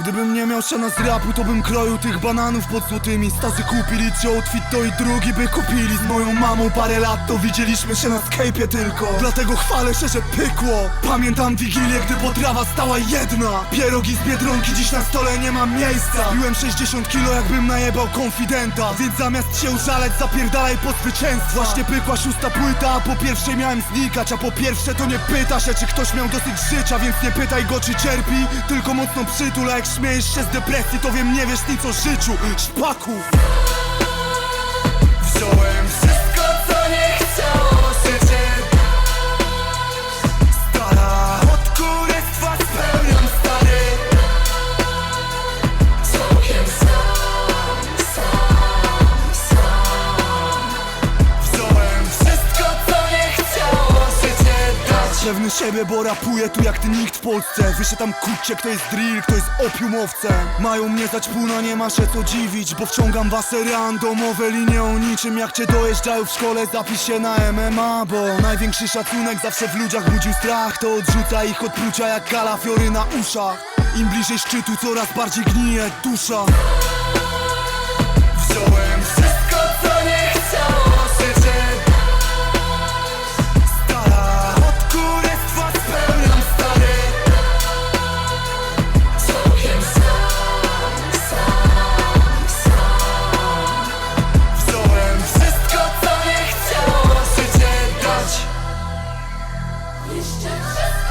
Gdybym nie miał siana z rapu, to bym kroił tych bananów pod złotymi. Stazy kupili ci outfit, to i drugi by kupili. Z moją mamą parę lat, to widzieliśmy się na Skype'ie tylko. Dlatego chwalę się, że pykło. Pamiętam wigilię, gdy potrawa stała jedna. Pierogi z Biedronki, dziś na stole nie mam miejsca. Biłem 60 kilo, jakbym najebał konfidenta. Więc zamiast się użaleć, zapierdalaj po zwycięstwa. Właśnie pykła szósta płyta, a po pierwszej miałem znikać. A po pierwsze to nie pyta się, czy ktoś miał dosyć życia Więc nie pytaj go, czy cierpi, tylko mocno przytul A jak śmiejesz się z depresji, to wiem, nie wiesz nic o życiu. Szpaku! Wziąłem Pewny siebie, bo rapuję tu jak ty nikt w Polsce. Wyszedł tam kurczę, kto jest drill, kto jest opiumowcem. Mają mnie zać półna, nie ma się co dziwić Bo wciągam wasze randomowe linie o niczym. Jak cię dojeżdżają w szkole, zapisz się na MMA Bo największy szacunek zawsze w ludziach budził strach. To odrzuca ich odprucia jak kalafiory na uszach. Im bliżej szczytu, coraz bardziej gnije dusza Just